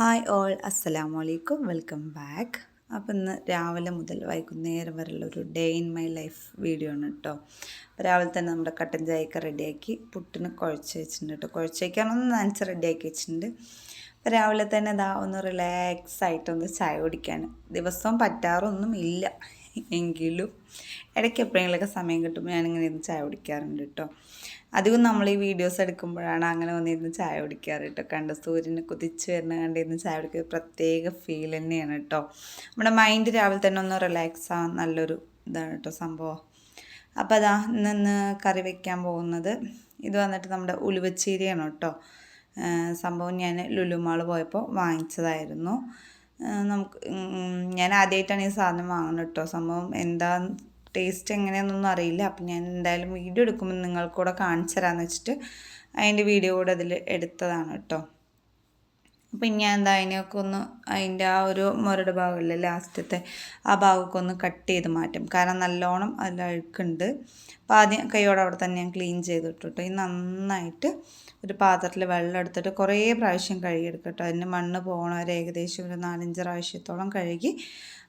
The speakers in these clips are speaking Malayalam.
ഹായ് ഓൾ അസ്സലാമു അലൈക്കും വെൽക്കം ബാക്ക് അപ്പോൾ ഇന്ന് രാവിലെ മുതൽ വൈകുന്നേരം വരെയുള്ള ഒരു day in my life video ആണ് കേട്ടോ രാവിലെ തന്നെ നമ്മുടെ കട്ടൻ ചായയൊക്കെ റെഡിയാക്കി പുട്ടിന് കുഴച്ച് വെച്ചിട്ടുണ്ട് കേട്ടോ കുഴച്ച് വയ്ക്കാനൊന്ന് നനച്ച് റെഡിയാക്കി വെച്ചിട്ടുണ്ട്. അപ്പോൾ രാവിലെ തന്നെ ഇതാ ഒന്ന് റിലാക്സ് ആയിട്ടൊന്ന് ചായ കുടിക്കാൻ ദിവസവും പറ്റാറൊന്നും ഇല്ല. എങ്കിലും ഇടയ്ക്ക് എപ്പോഴെങ്കിലുമൊക്കെ സമയം കിട്ടുമ്പോൾ ഞാനിങ്ങനെ ഇരുന്ന് ചായ കുടിക്കാറുണ്ട് കേട്ടോ അധികം നമ്മൾ ഈ വീഡിയോസ് എടുക്കുമ്പോഴാണ് അങ്ങനെ വന്നിരുന്ന് ചായ കുടിക്കാറ് കേട്ടോ കണ്ട സൂര്യനെ കുതിച്ച് വരുന്ന കണ്ടിരുന്ന് ചായ കുടിക്കുന്ന പ്രത്യേക ഫീൽ തന്നെയാണ് കേട്ടോ നമ്മുടെ മൈൻഡ് രാവിലെ തന്നെ ഒന്ന് റിലാക്സ് ആവാൻ നല്ലൊരു ഇതാണ് കേട്ടോ സംഭവം. അപ്പോൾ അതാ ഇന്ന് കറി വെക്കാൻ പോകുന്നത്. ഇത് വന്നിട്ട് നമ്മുടെ ഉലുവച്ചീരയാണ് കേട്ടോ സംഭവം ഞാൻ ലുലുമാൾ പോയപ്പോൾ വാങ്ങിച്ചതായിരുന്നു. നമുക്ക് ഞാൻ ആദ്യമായിട്ടാണ് ഈ സാധനം വാങ്ങുന്നത് കേട്ടോ സംഭവം എന്താ ടേസ്റ്റ് എങ്ങനെയാണെന്നൊന്നും അറിയില്ല. അപ്പം ഞാൻ എന്തായാലും വീഡിയോ എടുക്കുമ്പോൾ നിങ്ങൾക്കൂടെ കാണിച്ചു തരാമെന്ന് വെച്ചിട്ട് അതിന്റെ വീഡിയോ കൂടെ അതിൽ എടുത്തതാണ് കേട്ടോ. അപ്പം ഞാൻ എന്താ അതിനെയൊക്കെ ഒന്ന് അതിന്റെ ആ ഒരു മുരട് ഭാഗമല്ലേ ലാസ്റ്റത്തെ ആ ഭാഗമൊക്കെ ഒന്ന് കട്ട് ചെയ്ത് മാറ്റും. കാരണം നല്ലോണം അതിൽ അഴുക്കുണ്ട്. അപ്പോൾ ആദ്യം കൈയോടെ അവിടെ തന്നെ ഞാൻ ക്ലീൻ ചെയ്തിട്ടു കേട്ടോ ഈ നന്നായിട്ട് ഒരു പാത്രത്തിൽ വെള്ളം എടുത്തിട്ട് കുറേ പ്രാവശ്യം കഴുകിയെടുക്കട്ടോ. അതിന് മണ്ണ് പോകണ വരെ ഏകദേശം ഒരു നാലഞ്ച് പ്രാവശ്യത്തോളം കഴുകി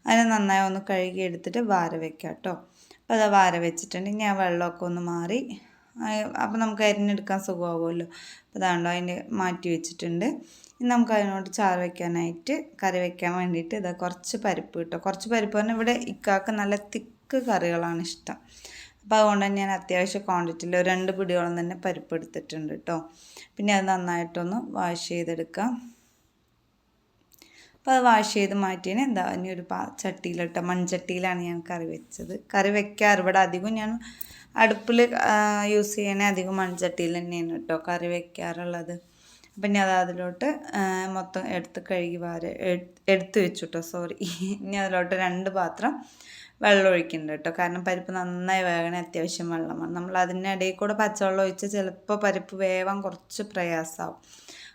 അതിനെ നന്നായി ഒന്ന് കഴുകി എടുത്തിട്ട് വാര വെക്കാം കേട്ടോ അപ്പോൾ അത് വാര വെച്ചിട്ടുണ്ടെങ്കിൽ ഞാൻ വെള്ളമൊക്കെ ഒന്ന് മാറി അപ്പോൾ നമുക്ക് അരിഞ്ഞെടുക്കാൻ സുഖമാകുമല്ലോ അപ്പോൾ അതാണ്ടോ അതിന്റെ മാറ്റി വെച്ചിട്ടുണ്ട്. ഇനി നമുക്ക് അതിനോട് ചാറ് വയ്ക്കാനായിട്ട് കറി വയ്ക്കാൻ വേണ്ടിയിട്ട് ഇതാ കുറച്ച് പരിപ്പ് കിട്ടും. കുറച്ച് പരിപ്പ് പറഞ്ഞാൽ ഇവിടെ ഇക്കാക്ക് നല്ല തിക്ക് കറികളാണ് ഇഷ്ടം. അപ്പോൾ അതുകൊണ്ട് തന്നെ ഞാൻ അത്യാവശ്യം ക്വാണ്ടിറ്റിയിൽ രണ്ട് പിടിയോളം തന്നെ പരിപ്പ് എടുത്തിട്ടുണ്ട് കേട്ടോ പിന്നെ അത് നന്നായിട്ടൊന്ന് വാഷ് ചെയ്തെടുക്കാം. അപ്പോൾ അത് വാഷ് ചെയ്ത് മാറ്റിയതിന് എന്താ ഇനി ഒരു പാ ചട്ടിയിലിട്ട മൺചട്ടിയിലാണ് ഞാൻ കറി വെച്ചത്. കറി വെക്കാറ് ഇവിടെ അധികം ഞാൻ അടുപ്പിൽ യൂസ് ചെയ്യണേ അധികം മൺചട്ടിയിൽ തന്നെയാണ് കേട്ടോ കറി വെക്കാറുള്ളത്. ഇനി അത് അതിലോട്ട് മൊത്തം എടുത്ത് കഴുകി വാര എടുത്ത് വെച്ചു കേട്ടോ സോറി ഇനി അതിലോട്ട് രണ്ട് പാത്രം വെള്ളം ഒഴിക്കുന്നുണ്ട് കേട്ടോ കാരണം പരിപ്പ് നന്നായി വേകണേ അത്യാവശ്യം വെള്ളമാണ്. നമ്മൾ അതിനിടയിൽ കൂടെ പച്ചവെള്ളം ഒഴിച്ചാൽ ചിലപ്പോൾ പരിപ്പ് വേവാൻ കുറച്ച് പ്രയാസമാവും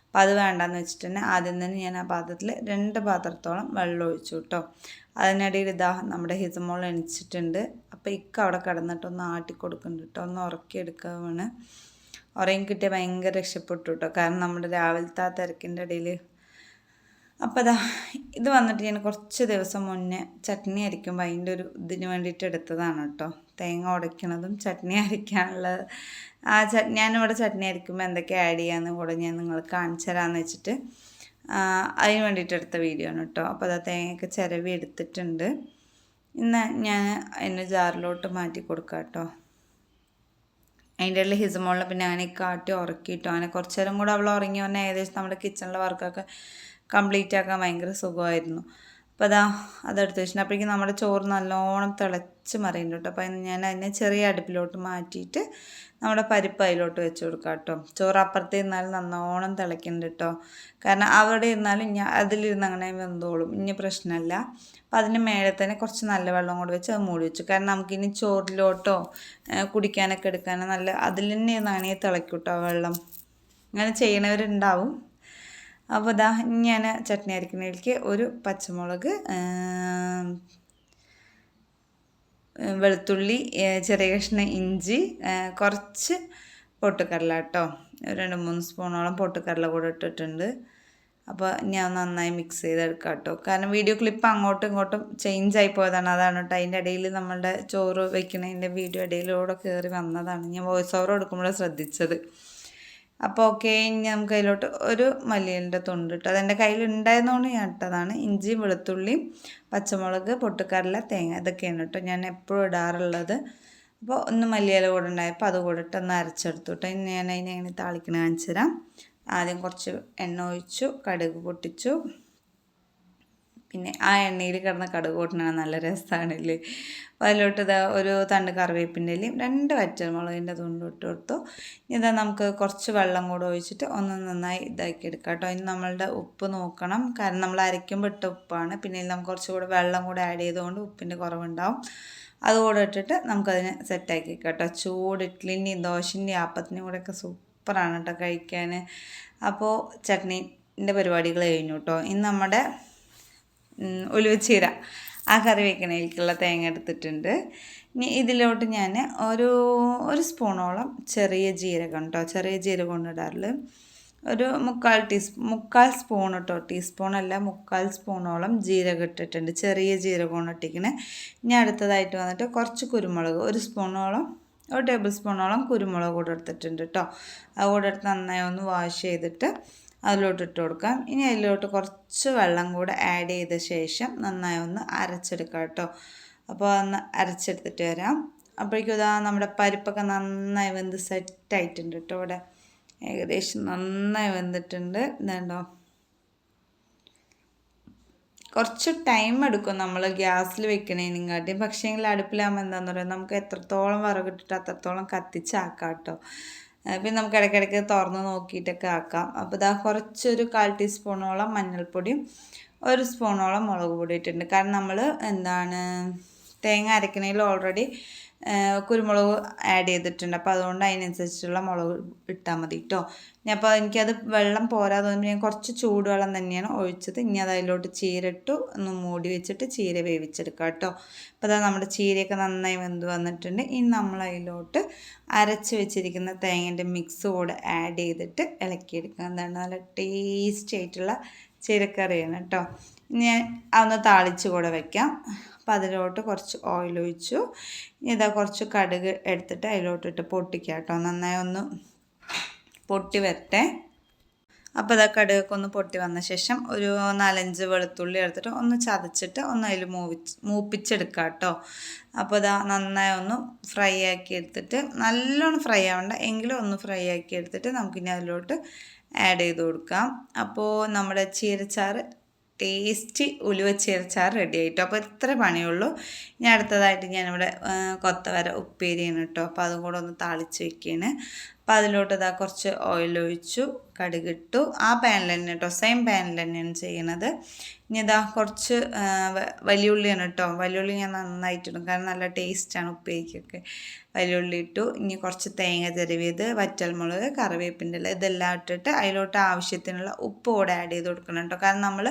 അപ്പോൾ അത് വേണ്ടെന്ന് വെച്ചിട്ട് ആദ്യം തന്നെ ഞാൻ ആ പാത്രത്തിൽ രണ്ട് പാത്രത്തോളം വെള്ളം ഒഴിച്ചു കേട്ടോ അതിനിടയിൽ ഇതാ നമ്മുടെ ഹിസമോൾ എണിച്ചിട്ടുണ്ട്. അപ്പോൾ ഇക്ക അവിടെ കിടന്നിട്ടൊന്ന് ആട്ടി കൊടുക്കുന്നുണ്ട് കേട്ടോ ഒന്ന് ഉറക്കിയെടുക്കുക ഉറങ്ങി കിട്ടിയ ഭയങ്കര രക്ഷപ്പെട്ടു കേട്ടോ കാരണം നമ്മുടെ രാവിലത്തെ ആ തിരക്കിന്റെ ഇടയിൽ അപ്പോൾ അതാ ഇത് വന്നിട്ട് ഞാൻ കുറച്ച് ദിവസം മുന്നേ ചട്നി അരിക്കുമ്പോൾ അതിന്റെ ഒരു ഇതിന് വേണ്ടിയിട്ട് എടുത്തതാണ് കേട്ടോ. തേങ്ങ ഉടയ്ക്കണതും ചട്നി അരയ്ക്കാനുള്ള ആ ചട് ഞാനിവിടെ ചട്നി അരിക്കുമ്പോൾ എന്തൊക്കെ ആഡ് ചെയ്യാമെന്ന് കൂടെ ഞാൻ നിങ്ങൾ കാണിച്ചു തരാമെന്ന് വെച്ചിട്ട് അതിന് വേണ്ടിയിട്ട് എടുത്ത വീഡിയോ ആണ് കേട്ടോ. അപ്പോൾ അതാ തേങ്ങയൊക്കെ ചിരവി എടുത്തിട്ടുണ്ട്. ഇന്ന് ഞാൻ അതിന്റെ ജാറിലോട്ട് മാറ്റി കൊടുക്കാം കേട്ടോ. അതിന്റെ ഇടയിൽ ഹിസമോളിനെ പിന്നെ അവനെ കാട്ടി ഉറക്കിയിട്ടു. അവനെ കുറച്ചു നേരം കൂടെ അവൾ ഉറങ്ങി വന്നാൽ ഏകദേശം നമ്മുടെ കിച്ചണിലെ വർക്കൊക്കെ കംപ്ലീറ്റ് ആക്കാൻ ഭയങ്കര സുഖമായിരുന്നു. അപ്പോൾ അതാ അതെടുത്ത് വെച്ചിട്ട് അപ്പോഴേക്കും നമ്മുടെ ചോറ് നല്ലോണം തിളച്ച് മറിയുന്നുണ്ട് കേട്ടോ. അപ്പോൾ ഞാൻ അതിനെ ചെറിയ അടുപ്പിലോട്ട് മാറ്റിയിട്ട് നമ്മുടെ പരിപ്പ് അതിലോട്ട് വെച്ച് കൊടുക്കാം കേട്ടോ. ചോറ് അപ്പുറത്ത് ഇരുന്നാലും നല്ലോണം തിളയ്ക്കുന്നുണ്ട് കേട്ടോ. കാരണം അവിടെ ഇരുന്നാലും ഞാൻ അതിലിരുന്ന് അങ്ങനെ വെന്തോളും. ഇനി പ്രശ്നമല്ല. അപ്പോൾ അതിന് മേലെ തന്നെ കുറച്ച് നല്ല വെള്ളം കൂടെ വെച്ച് അത് മൂടി വെച്ചു. കാരണം നമുക്കിനി ചോറിലോട്ടോ കുടിക്കാനൊക്കെ എടുക്കാനോ നല്ല അതിൽ തന്നെ ഇരുന്നാണെങ്കിൽ തിളയ്ക്കും കേട്ടോ വെള്ളം. അങ്ങനെ ചെയ്യണവരുണ്ടാവും. അപ്പോൾ ഇതാ ഞാൻ ചട്നി അരക്കുന്നതിലേക്ക് ഒരു പച്ചമുളക് വെളുത്തുള്ളി ചെറിയ കഷ്ണം ഇഞ്ചി കുറച്ച് പൊട്ടുകടല കേട്ടോ. രണ്ട് മൂന്ന് സ്പൂണോളം പൊട്ടുകടല കൂടെ ഇട്ടിട്ടുണ്ട്. അപ്പോൾ ഞാൻ നന്നായി മിക്സ് ചെയ്തെടുക്കാം കേട്ടോ. കാരണം വീഡിയോ ക്ലിപ്പ് അങ്ങോട്ടും ഇങ്ങോട്ടും ചേഞ്ച് ആയി പോയതാണ്. അതാണ് കേട്ടോ അതിന്റെ ഇടയിൽ നമ്മളുടെ ചോറ് വയ്ക്കുന്നതിന്റെ വീഡിയോ ഇടയിലൂടെ കയറി വന്നതാണ്. ഞാൻ വോയിസ് ഓവർ എടുക്കുമ്പോഴാണ് ശ്രദ്ധിച്ചത്. അപ്പോൾ ഓക്കെ ഇനി നമുക്ക് അതിലോട്ട് ഒരു മല്ലിയിലിന്റെ തൊണ്ട് ഇട്ടു അതെന്റെ കയ്യിൽ ഉണ്ടായിരുന്നതുകൊണ്ട് ഞാൻ ഇട്ടതാണ്. ഇഞ്ചി വെളുത്തുള്ളി പച്ചമുളക് പൊട്ടുക്കടല തേങ്ങ ഇതൊക്കെയാണ് കേട്ടോ ഞാൻ എപ്പോഴും ഇടാറുള്ളത്. അപ്പോൾ ഒന്ന് മല്ലിയില കൂടെ ഉണ്ടായപ്പോൾ അത് കൂടെ ഇട്ട് ഒന്ന് അരച്ചെടുത്തു കേട്ടോ. ഇനി ഞാൻ അതിനെ എങ്ങനെ താളിക്കണ കാണിച്ചു തരാം. ആദ്യം കുറച്ച് എണ്ണ ഒഴിച്ചു കടുക് പൊട്ടിച്ചു. പിന്നെ ആ എണ്ണയിൽ കിടന്ന കടുക് കൂട്ടണ നല്ല രസമാണല്ലേ അപ്പോൾ അതിലോട്ട് ഇതാ ഒരു തണ്ട് കറിവേപ്പിന്റെ ഇലയും രണ്ട് വറ്റൽമുളകിന്റെ തുണ്ട് ഇട്ട് കൊടുത്തു. ഇതാ നമുക്ക് കുറച്ച് വെള്ളം കൂടെ ഒഴിച്ചിട്ട് ഒന്ന് നന്നായി ഇതാക്കി എടുക്കാം കേട്ടോ. ഇനി നമ്മളുടെ ഉപ്പ് നോക്കണം. കാരണം നമ്മൾ അരയ്ക്കുമ്പോൾ ഇട്ട ഉപ്പാണ്. പിന്നെ നമുക്ക് കുറച്ചുകൂടെ വെള്ളം കൂടെ ആഡ് ചെയ്തുകൊണ്ട് ഉപ്പിന്റെ കുറവുണ്ടാവും. അതുകൂടെ ഇട്ടിട്ട് നമുക്കതിനെ സെറ്റാക്കി കേട്ടോ. ചൂട് ഇഡ്ലിന്റെയും ദോശന്റെയും ആപ്പത്തിന്റെയും കൂടെയൊക്കെ സൂപ്പറാണ് കേട്ടോ കഴിക്കാൻ അപ്പോൾ ചട്നീന്റെ പരിപാടികൾ കഴിഞ്ഞു കേട്ടോ. ഇന്ന് നമ്മുടെ ഉലുവച്ചീര ആ കറി വയ്ക്കണേക്കുള്ള തേങ്ങ എടുത്തിട്ടുണ്ട്. ഇനി ഇതിലോട്ട് ഞാൻ ഒരു ഒരു സ്പൂണോളം ചെറിയ ജീരകം കേട്ടോ ചെറിയ ജീരകം കൊണ്ടിടാറുള്ളു ഒരു മുക്കാൽ ടീസ്പൂൺ മുക്കാൽ സ്പൂൺ കേട്ടോ ടീസ്പൂണല്ല മുക്കാൽ സ്പൂണോളം ജീരകം ഇട്ടിട്ടുണ്ട്. ചെറിയ ജീരകമാണ് ഇട്ടിക്കണേ ഇനി അടുത്തതായിട്ട് വന്നിട്ട് കുറച്ച് കുരുമുളക് ഒരു സ്പൂണോളം ഒരു ടേബിൾ സ്പൂണോളം കുരുമുളക് കൂടെ എടുത്തിട്ടുണ്ട് കേട്ടോ അത് കൂടെ എടുത്ത് നന്നായി ഒന്ന് വാഷ് ചെയ്തിട്ട് അതിലോട്ട് ഇട്ട് കൊടുക്കാം. ഇനി അതിലോട്ട് കുറച്ച് വെള്ളം കൂടെ ആഡ് ചെയ്ത ശേഷം നന്നായി ഒന്ന് അരച്ചെടുക്കാം കേട്ടോ. അപ്പോൾ ഒന്ന് അരച്ചെടുത്തിട്ട് വരാം. അപ്പോഴേക്കും ഇതാ നമ്മുടെ പരിപ്പൊക്കെ നന്നായി വെന്ത് സെറ്റായിട്ടുണ്ട് കേട്ടോ ഇവിടെ. ഏകദേശം നന്നായി വെന്തിട്ടുണ്ട്. ഇതുണ്ടോ. കുറച്ച് ടൈം എടുക്കും നമ്മൾ ഗ്യാസിൽ വെക്കണേനെങ്കാട്ടി. പക്ഷേങ്കിൽ അടുപ്പിലാകുമ്പോൾ എന്താണെന്ന് പറയുക നമുക്ക് എത്രത്തോളം വിറകിട്ടിട്ട് അത്രത്തോളം കത്തിച്ചാക്കാം കേട്ടോ. പിന്നെ നമുക്ക് ഇടയ്ക്കിടയ്ക്ക് തുറന്ന് നോക്കിയിട്ടൊക്കെ ആക്കാം. അപ്പോൾ ഇതാ കുറച്ചൊരു കാൽ ടീസ്പൂണോളം മഞ്ഞൾപ്പൊടിയും ഒരു സ്പൂണോളം മുളക് പൊടി ഇട്ടിട്ടുണ്ട് കാരണം നമ്മൾ എന്താണ് തേങ്ങ അരക്കണേൽ ഓൾറെഡി കുരുമുളക് ആഡ് ചെയ്തിട്ടുണ്ട്. അപ്പോൾ അതുകൊണ്ട് അതിനനുസരിച്ചുള്ള മുളക് ഇട്ടാൽ മതി കേട്ടോ ഇനി അപ്പോൾ എനിക്കത് വെള്ളം പോരാതെ തോന്നുമ്പോൾ ഞാൻ കുറച്ച് ചൂടുവെള്ളം തന്നെയാണ് ഒഴിച്ചത്. ഇനി അത് അതിലോട്ട് ചീരട്ടു ഒന്ന് മൂടി വെച്ചിട്ട് ചീര വേവിച്ചെടുക്കാം കേട്ടോ അപ്പോൾ അതാ നമ്മുടെ ചീരയൊക്കെ നന്നായി വെന്ത് വന്നിട്ടുണ്ട്. ഇനി നമ്മൾ അതിലോട്ട് അരച്ച് വെച്ചിരിക്കുന്ന തേങ്ങേന്റെ മിക്സ് കൂടെ ആഡ് ചെയ്തിട്ട് ഇളക്കിയെടുക്കുക എന്താണ് നല്ല ടേസ്റ്റി ആയിട്ടുള്ള ചീരക്കറിയാണ് കേട്ടോ ഞാൻ അതൊന്ന് താളിച്ച് കൂടെ വയ്ക്കാം അപ്പോൾ അതിലോട്ട് കുറച്ച് ഓയിൽ ഒഴിച്ചു. ഇതാ കുറച്ച് കടുക് എടുത്തിട്ട് അതിലോട്ടിട്ട് പൊട്ടിക്കുക കേട്ടോ നന്നായി ഒന്ന് പൊട്ടി വരട്ടെ. അപ്പോൾ ഇതാ കടുകൊക്കെ ഒന്ന് പൊട്ടി വന്ന ശേഷം ഒരു നാലഞ്ച് വെളുത്തുള്ളി എടുത്തിട്ട് ഒന്ന് ചതച്ചിട്ട് ഒന്ന് അതിൽ മൂവിച്ച് മൂപ്പിച്ചെടുക്കുക കേട്ടോ അപ്പോൾ ഇതാ നന്നായി ഒന്ന് ഫ്രൈ ആക്കി എടുത്തിട്ട് നല്ലോണം ഫ്രൈ ആവണ്ട എങ്കിലും ഒന്ന് ഫ്രൈ ആക്കി എടുത്തിട്ട് നമുക്കിനി അതിലോട്ട് ആഡ് ചെയ്ത് കൊടുക്കാം. അപ്പോൾ നമ്മുടെ ചീരച്ചാറ് ടേസ്റ്റി ഉലുവ ചേർച്ചാർ റെഡി ആയിട്ടോ. അപ്പോൾ ഇത്ര പണിയുള്ളൂ. ഇനി അടുത്തതായിട്ട് ഞാനിവിടെ കൊത്തവര ഉപ്പേരിയാണ് കേട്ടോ. അപ്പോൾ അതും കൂടെ ഒന്ന് താളിച്ച് വെക്കുകയാണ് അപ്പോൾ അതിലോട്ട് ഇതാ കുറച്ച് ഓയിൽ ഒഴിച്ചു കടുകിട്ടു ആ പാനിൽ തന്നെ കേട്ടോ സെയിം പാനിൽ തന്നെയാണ് ചെയ്യണത്. ഇനി ഇതാ കുറച്ച് വലിയുള്ളിയാണ് കേട്ടോ വലിയുള്ളി ഞാൻ നന്നായിട്ടിടും കാരണം നല്ല ടേസ്റ്റാണ് ഉപ്പേരിക്കൊക്കെ. വലിയുള്ളി ഇട്ടു. ഇനി കുറച്ച് തേങ്ങ ചെരുവിയത് വറ്റൽമുളക് കറിവേപ്പിന്റെ ഇല ഇതെല്ലാം ഇട്ടിട്ട് അതിലോട്ട് ആവശ്യത്തിനുള്ള ഉപ്പ് കൂടെ ആഡ് ചെയ്ത് കൊടുക്കണം കേട്ടോ കാരണം നമ്മൾ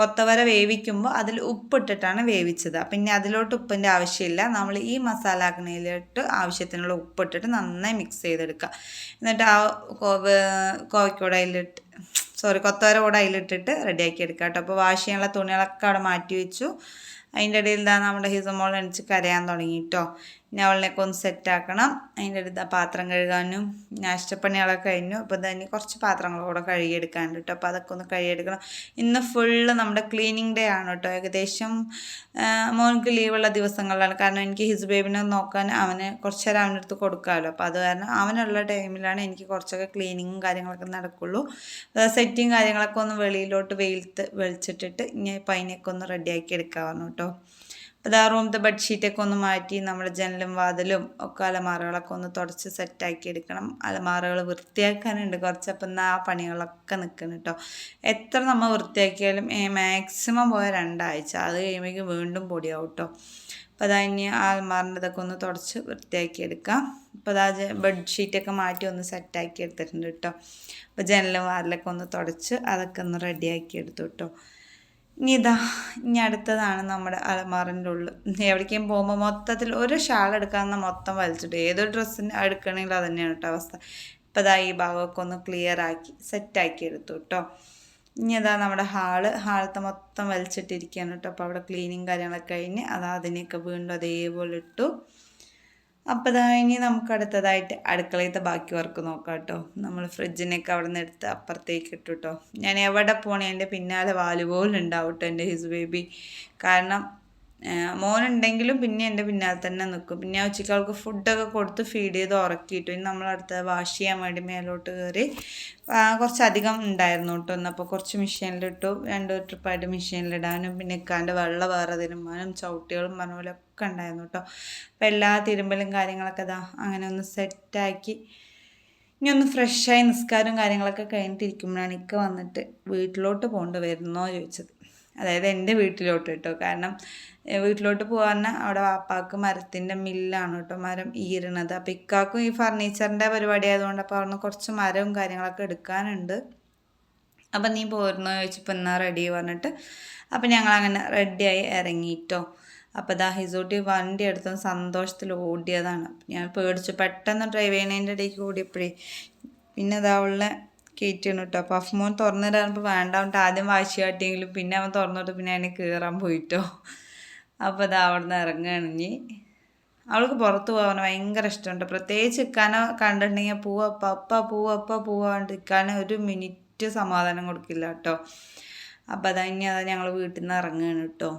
കൊത്തവര വേവിക്കുമ്പോൾ അതിൽ ഉപ്പിട്ടിട്ടാണ് വേവിച്ചത്. അപ്പം ഇനി അതിലോട്ട് ഉപ്പിന്റെ ആവശ്യമില്ല. നമ്മൾ ഈ മസാല ആക്കണയിലോട്ട് ആവശ്യത്തിനുള്ള ഉപ്പിട്ടിട്ട് നന്നായി മിക്സ് ചെയ്തെടുക്കുക എന്നിട്ട് ആ കോവയ്ക്കൂടെ അതിലിട്ട് സോറി കൊത്തവര കൂടെ അതിലിട്ടിട്ട് റെഡിയാക്കി എടുക്കാം കേട്ടോ അപ്പോൾ വാഷ് ചെയ്യാനുള്ള തുണികളൊക്കെ അവിടെ മാറ്റി വെച്ചു. അതിന്റെ ഇടയിൽ ഇതാ നമ്മുടെ ഹിസമോൾ എണിച്ച് കരയാൻ തുടങ്ങി കേട്ടോ ഇനി അവളിനൊക്കെ ഒന്ന് സെറ്റാക്കണം അതിന്റെ അടുത്ത് പാത്രം കഴുകാനും നാഷ്ടപ്പണികളൊക്കെ കഴിഞ്ഞു. അപ്പോൾ തന്നെ കുറച്ച് പാത്രങ്ങൾ കൂടെ കഴുകിയെടുക്കാനുണ്ട് കേട്ടോ അപ്പോൾ അതൊക്കെ ഒന്ന് കഴുകിയെടുക്കണം. ഇന്ന് ഫുള്ള് നമ്മുടെ ക്ലീനിങ് ഡേ ആണ് കേട്ടോ ഏകദേശം മോനക്ക് ലീവുള്ള ദിവസങ്ങളിലാണ് കാരണം എനിക്ക് ഹിസ് ബേബിനെ നോക്കാൻ അവന് കുറച്ച് നേരം അവന്റെ അടുത്ത് കൊടുക്കാമല്ലോ. അപ്പോൾ അത് കാരണം അവനുള്ള ടൈമിലാണ് എനിക്ക് കുറച്ചൊക്കെ ക്ലീനിങ്ങും കാര്യങ്ങളൊക്കെ നടക്കുള്ളൂ. സെറ്റിങ് കാര്യങ്ങളൊക്കെ ഒന്ന് വെളിയിലോട്ട് വെയിലത്ത് വെളിച്ചിട്ടിട്ട് ഇനി പൈനൊക്കെ ഒന്ന് റെഡിയാക്കി എടുക്കാവുന്നു കേട്ടോ. അപ്പോൾ ആ റൂമത്തെ ബെഡ്ഷീറ്റൊക്കെ ഒന്ന് മാറ്റി നമ്മൾ ജനലും വാതിലും ഒക്കെ അലമാറകളൊക്കെ ഒന്ന് തുടച്ച് സെറ്റാക്കി എടുക്കണം. അലമാറകൾ വൃത്തിയാക്കാനുണ്ട്. കുറച്ച് അപ്പം ആ പണികളൊക്കെ നിൽക്കണം കേട്ടോ എത്ര നമ്മൾ വൃത്തിയാക്കിയാലും മാക്സിമം പോയ രണ്ടാഴ്ച. അത് കഴിയുമ്പോഴേക്കും വീണ്ടും പൊടിയാവും കേട്ടോ അപ്പോൾ അതാ ഇനി അലമാറിന്റെ ഇതൊക്കെ ഒന്ന് തുടച്ച് വൃത്തിയാക്കി എടുക്കാം. അപ്പോൾ അതാ ബെഡ്ഷീറ്റൊക്കെ മാറ്റി ഒന്ന് സെറ്റാക്കി എടുത്തിട്ടുണ്ട് കേട്ടോ അപ്പോൾ ജനലും വാതിലൊക്കെ ഒന്ന് തുടച്ച് അതൊക്കെ ഒന്ന് റെഡിയാക്കി എടുത്തു കേട്ടോ ഇനി ഇതാ ഇനി അടുത്തതാണ് നമ്മുടെ അലമാറിന്റെ ഉള്ളിൽ എവിടേക്കും പോകുമ്പോൾ മൊത്തത്തിൽ ഒരു ഷാൾ എടുക്കാമെന്ന മൊത്തം വലിച്ചിട്ട് ഏതൊരു ഡ്രസ്സിന് എടുക്കണമെങ്കിലും അത് തന്നെയാണ് കേട്ടോ അവസ്ഥ. ഇപ്പം ഇതാ ഈ ഭാഗമൊക്കെ ഒന്ന് ക്ലിയർ ആക്കി സെറ്റാക്കി എടുത്തു കേട്ടോ. ഇനി അതാ നമ്മുടെ ഹാൾ ഹാളത്തെ മൊത്തം വലിച്ചിട്ടിരിക്കുകയാണ് കേട്ടോ. അപ്പോൾ അവിടെ ക്ലീനിങ് കാര്യങ്ങളൊക്കെ കഴിഞ്ഞ് അതാ അതിനെയൊക്കെ വീണ്ടും അതേപോലെ ഇട്ടു. അപ്പോൾ ഇതാ ഇനി നമുക്ക് അടുത്തതായിട്ട് അടുക്കളയത്തെ ബാക്കി വർക്ക് നോക്കാം കേട്ടോ നമ്മൾ ഫ്രിഡ്ജിനൊക്കെ അവിടെ നിന്ന് എടുത്ത് അപ്പുറത്തേക്ക് ഇട്ടു കേട്ടോ ഞാൻ എവിടെ പോണേന്റെ പിന്നാലെ വാലുപോലും ഉണ്ടാവും കേട്ടോ എന്റെ ഹിസ് ബേബി. കാരണം മോനുണ്ടെങ്കിലും പിന്നെ എന്റെ പിന്നാലെ തന്നെ നിൽക്കും പിന്നെ ഉച്ചയ്ക്ക് അവൾക്ക് ഫുഡൊക്കെ കൊടുത്ത് ഫീഡ് ചെയ്ത് ഉറക്കിയിട്ടു. ഇനി നമ്മൾ നമ്മളടുത്ത് വാഷ് ചെയ്യാൻ വേണ്ടി മേലോട്ട് കയറി കുറച്ചധികം ഉണ്ടായിരുന്നു കേട്ടോ. എന്നപ്പോൾ കുറച്ച് മെഷീനിലിട്ടു രണ്ട് ട്രിപ്പായിട്ട് മെഷീനിലിടാനും പിന്നെ ഇക്കാന്റെ വെള്ളം വേറെ തരുമാനും ചവിട്ടികളും പറഞ്ഞ പോലെ ഒക്കെ ഉണ്ടായിരുന്നു കേട്ടോ അപ്പോൾ എല്ലാ തിരുമ്പലും കാര്യങ്ങളൊക്കെ ഇതാ അങ്ങനെ ഒന്ന് സെറ്റാക്കി. ഇനി ഒന്ന് ഫ്രഷായി നിസ്കാരവും കാര്യങ്ങളൊക്കെ കഴിഞ്ഞിട്ടിരിക്കുമ്പോഴാണ് ഇക്ക വന്നിട്ട് വീട്ടിലോട്ട് പോകേണ്ടി വരുന്നോ ചോദിച്ചത്. അതായത് എന്റെ വീട്ടിലോട്ട് കേട്ടോ കാരണം വീട്ടിലോട്ട് പോകാൻ അവിടെ വാപ്പാക്ക് മരത്തിന്റെ മില്ലാണ് കേട്ടോ മരം ഈരണത് അപ്പോൾ ഇക്കാക്കും ഈ ഫർണിച്ചറിന്റെ പരിപാടി ആയതുകൊണ്ട് അപ്പോൾ അവിടെ നിന്ന് കുറച്ച് മരവും കാര്യങ്ങളൊക്കെ എടുക്കാനുണ്ട്. അപ്പം നീ പോരുന്നോ ചോദിച്ചപ്പോൾ എന്നാൽ റെഡി പറഞ്ഞിട്ട്. അപ്പം ഞങ്ങളങ്ങനെ റെഡിയായി ഇറങ്ങിയിട്ടോ അപ്പോൾ ദാ ഹിസൂട്ടി വണ്ടി എടുത്ത സന്തോഷത്തിൽ ഓടിയതാണ്. ഞാൻ പേടിച്ചു. പെട്ടെന്ന് ഡ്രൈവ് ചെയ്യുന്നതിന്റെ ഇടയ്ക്ക് ഓടിയപ്പോഴേ പിന്നെ അതാ ഉള്ള കയറ്റിയാണ് കേട്ടോ. അപ്പോൾ അഫ്മോൻ തുറന്നിടാനപ്പോൾ വേണ്ടാവിട്ട് ആദ്യം വാശി കാട്ടിയെങ്കിലും പിന്നെ അവൻ തുറന്നിട്ട് പിന്നെ അതിനെ കയറാൻ പോയിട്ടോ. അപ്പോൾ അത് അവിടെ നിന്ന് ഇറങ്ങുകയാണ് ഇനി. അവൾക്ക് പുറത്ത് പോകാൻ ഭയങ്കര ഇഷ്ടമുണ്ട്. പ്രത്യേകിച്ച് ഇക്കാനെ കണ്ടിട്ടുണ്ടെങ്കിൽ പൂവപ്പ അപ്പ പൂവപ്പ പോവാണ്ട് ഇക്കാനെ ഒരു മിനിറ്റ് സമാധാനം കൊടുക്കില്ല കേട്ടോ. അപ്പോൾ അതാ ഇനി അതാ ഞങ്ങൾ വീട്ടിൽ നിന്ന് ഇറങ്ങുകയാണ് കേട്ടോ.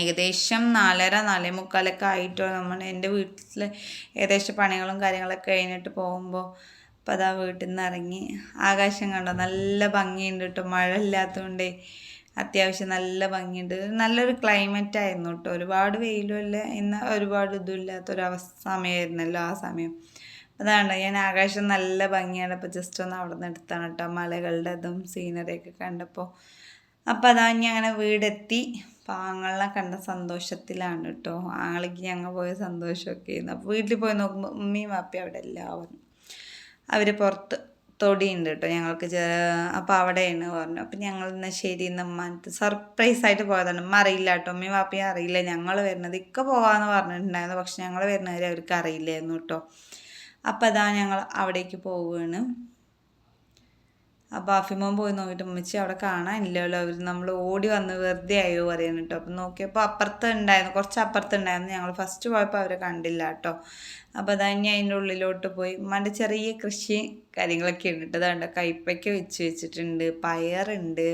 ഏകദേശം നാലര നാലേ മുക്കാലൊക്കെ ആയിട്ടോ നമ്മൾ എന്റെ വീട്ടിൽ ഏകദേശം പണികളും കാര്യങ്ങളൊക്കെ കഴിഞ്ഞിട്ട് പോകുമ്പോൾ അപ്പോൾ അതാ വീട്ടിൽ നിന്ന് ഇറങ്ങി ആകാശം കണ്ടോ? നല്ല ഭംഗിയുണ്ട് കേട്ടോ മഴ ഇല്ലാത്തതുകൊണ്ട് അത്യാവശ്യം നല്ല ഭംഗിയുണ്ട്. നല്ലൊരു ക്ലൈമറ്റ് ആയിരുന്നു കേട്ടോ ഒരുപാട് വെയിലും ഇല്ല ഇന്ന് ഒരുപാട് ഇതും ഇല്ലാത്തൊരവസ്ഥ സമയമായിരുന്നല്ലോ ആ സമയം. അതാണ് ഞാൻ ആകാശം നല്ല ഭംഗിയാണ് അപ്പോൾ ജസ്റ്റ് ഒന്ന് അവിടെ നിന്ന് എടുത്താണ് കേട്ടോ മലകളുടെ ഇതും സീനറിയൊക്കെ കണ്ടപ്പോൾ അപ്പോൾ അതാ ഞാൻ അങ്ങനെ വീടെത്തി. പാങ്ങളെ കണ്ട സന്തോഷത്തിലാണ് കേട്ടോ ആങ്ങളിക്ക് ഞങ്ങൾ പോയ സന്തോഷമൊക്കെ ആയിരുന്നു. അപ്പോൾ വീട്ടിൽ പോയി നോക്കുമ്പോൾ ഉമ്മയും വാപ്പയും അവിടെ എല്ലാവരും. അവർ പുറത്ത് തൊടിയുണ്ട് കേട്ടോ ഞങ്ങൾക്ക് അപ്പോൾ അവിടെയാണ് പറഞ്ഞു. അപ്പം ഞങ്ങൾ എന്നാൽ ശരി നമ്മത്ത് സർപ്രൈസ് ആയിട്ട് പോയതാണ്. ഉമ്മ അറിയില്ല കേട്ടോ ഉമ്മയും വാപ്പയും അറിയില്ല. ഞങ്ങൾ വരുന്നത് ഇക്ക പോവാന്ന് പറഞ്ഞിട്ടുണ്ടായിരുന്നു. പക്ഷെ ഞങ്ങൾ വരുന്നവരെ അവർക്ക് അറിയില്ലായിരുന്നു കേട്ടോ അപ്പം അതാ ഞങ്ങൾ അവിടേക്ക് പോവുകയാണ് അപ്പോൾ അഫിമോൻ പോയി നോക്കിയിട്ട് ഉമ്മച്ചി അവിടെ കാണാനില്ലല്ലോ. അവർ നമ്മൾ ഓടി വന്ന് വെറുതെ ആയോ പറയാൻ കേട്ടോ അപ്പം നോക്കിയപ്പോൾ അപ്പുറത്ത് ഉണ്ടായിരുന്നു കുറച്ച് അപ്പുറത്ത് ഉണ്ടായിരുന്നു. ഞങ്ങൾ ഫസ്റ്റ് പോയപ്പോൾ അവരെ കണ്ടില്ല കേട്ടോ അപ്പോൾ അതാ ഇനി അതിന്റെ ഉള്ളിലോട്ട് പോയി. ഉമ്മാന്റെ ചെറിയ കൃഷി കാര്യങ്ങളൊക്കെ ഉണ്ട് അതുകൊണ്ട് കൈപ്പയ്ക്ക വെച്ച് വെച്ചിട്ടുണ്ട് പയറുണ്ട്.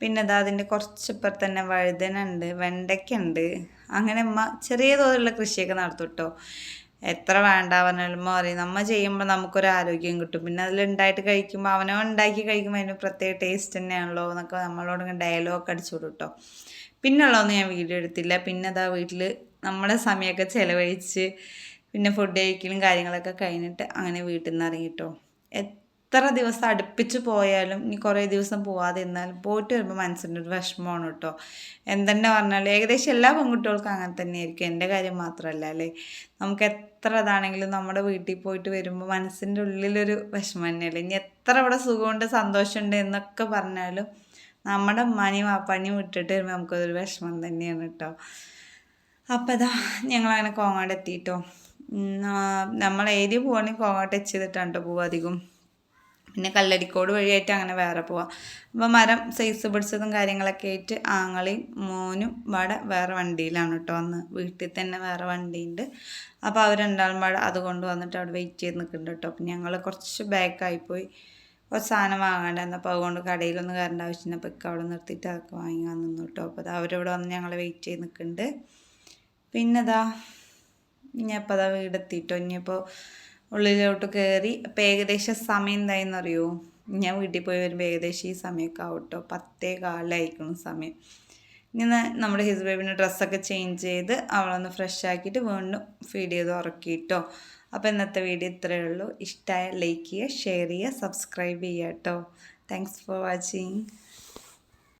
പിന്നെ അതാ അതിന്റെ കുറച്ച് ഇപ്പുറത്ത് തന്നെ വഴുതനുണ്ട് വെണ്ടയ്ക്കുണ്ട് അങ്ങനെ അമ്മ ചെറിയ തോതിലുള്ള കൃഷിയൊക്കെ നടത്തും കേട്ടോ എത്ര വേണ്ട പറഞ്ഞാലും പറയും നമ്മൾ ചെയ്യുമ്പോൾ നമുക്കൊരു ആരോഗ്യം കിട്ടും. പിന്നെ അതിലുണ്ടായിട്ട് കഴിക്കുമ്പോൾ അവനോ ഉണ്ടാക്കി കഴിക്കുമ്പോൾ അതിന് പ്രത്യേക ടേസ്റ്റ് തന്നെയാണല്ലോ എന്നൊക്കെ നമ്മളോട് ഡയലോഗ് അടിച്ചു കേട്ടോ പിന്നുള്ളതൊന്നും ഞാൻ വീഡിയോ എടുത്തില്ല. പിന്നെ അതാ വീട്ടിൽ നമ്മുടെ സമയമൊക്കെ ചിലവഴിച്ച് പിന്നെ ഫുഡ് കഴിക്കലും കാര്യങ്ങളൊക്കെ കഴിഞ്ഞിട്ട് അങ്ങനെ വീട്ടിൽ നിന്ന് ഇറങ്ങിട്ടോ എത്ര ദിവസം അടുപ്പിച്ച് പോയാലും ഇനി കുറേ ദിവസം പോവാതെ ഇരുന്നാലും പോയിട്ട് വരുമ്പോൾ മനസ്സിന്റെ ഒരു വിഷമമാണ് കേട്ടോ. എന്തെന്നെ പറഞ്ഞാലും ഏകദേശം എല്ലാ പെൺകുട്ടികൾക്കും അങ്ങനെ തന്നെയായിരിക്കും. എന്റെ കാര്യം മാത്രമല്ല അല്ലേ? നമുക്ക് എത്ര ഇതാണെങ്കിലും നമ്മുടെ വീട്ടിൽ പോയിട്ട് വരുമ്പോൾ മനസ്സിന്റെ ഉള്ളിലൊരു വിഷമം തന്നെയല്ലേ? ഇനി എത്ര ഇവിടെ സുഖമുണ്ട് സന്തോഷമുണ്ട് എന്നൊക്കെ പറഞ്ഞാലും നമ്മുടെ മണി പണി വിട്ടിട്ട് വരുമ്പോൾ നമുക്കതൊരു വിഷമം തന്നെയാണ് കേട്ടോ. അപ്പോൾ അതാ ഞങ്ങളങ്ങനെ കോങ്ങാട് എത്തിയിട്ടോ നമ്മൾ ഏരിയ പോവാണെങ്കിൽ കോങ്ങാട്ട് ടച്ച് ചെയ്തിട്ടാണ് കേട്ടോ പോകും അധികം. പിന്നെ കല്ലരിക്കോട് വഴിയായിട്ട് അങ്ങനെ വേറെ പോവാം. അപ്പോൾ മരം സൈസ് പിടിച്ചതും കാര്യങ്ങളൊക്കെ ആയിട്ട് ആങ്ങളെയും മോനും ഇവിടെ വേറെ വണ്ടിയിലാണ് കേട്ടോ വന്ന്. വീട്ടിൽ തന്നെ വേറെ വണ്ടിയുണ്ട്. അപ്പോൾ അവർ രണ്ടാളും പാടെ അത് വന്നിട്ട് അവിടെ വെയിറ്റ് ചെയ്ത് നിൽക്കുന്നുണ്ട് കേട്ടോ അപ്പം ഞങ്ങൾ കുറച്ച് ബാക്കായിപ്പോയി കുറച്ച് സാധനം വാങ്ങാണ്ടായിരുന്നു. അപ്പോൾ അതുകൊണ്ട് കടയിലൊന്നും കയറേണ്ട ആവശ്യമില്ല. അപ്പോൾ ഇക്ക അവിടെ നിർത്തിയിട്ട് അതൊക്കെ വാങ്ങാൻ നിന്നു കേട്ടോ അപ്പോൾ അത് അവരിവിടെ വന്ന് ഞങ്ങൾ വെയിറ്റ് ചെയ്ത് നിൽക്കുന്നുണ്ട് പിന്നെ ഇതാ അപ്പോൾ അതാ വീടെത്തിയിട്ടോ ഇനിയിപ്പോൾ ഉള്ളിലോട്ട് കയറി അപ്പോൾ ഏകദേശം സമയം എന്തായെന്ന് അറിയുമോ ഞാൻ വീട്ടിൽ പോയി വരുമ്പോൾ ഏകദേശം ഈ സമയമൊക്കെ ആവട്ടോ. പത്തേ കാലായിരിക്കണം സമയം. ഇങ്ങനെ നമ്മുടെ ഹിസ് ബേബിന്റെ ഡ്രസ്സൊക്കെ ചേഞ്ച് ചെയ്ത് അവളൊന്ന് ഫ്രഷ് ആക്കിയിട്ട് വീണ്ടും ഫീഡ് ചെയ്ത് ഉറക്കിയിട്ടോ അപ്പോൾ ഇന്നത്തെ വീഡിയോ ഇത്രയേ ഉള്ളൂ. ഇഷ്ടമായ ലൈക്ക് ചെയ്യുക ഷെയർ ചെയ്യുക സബ്സ്ക്രൈബ് ചെയ്യുക കേട്ടോ താങ്ക്സ് ഫോർ വാച്ചിങ്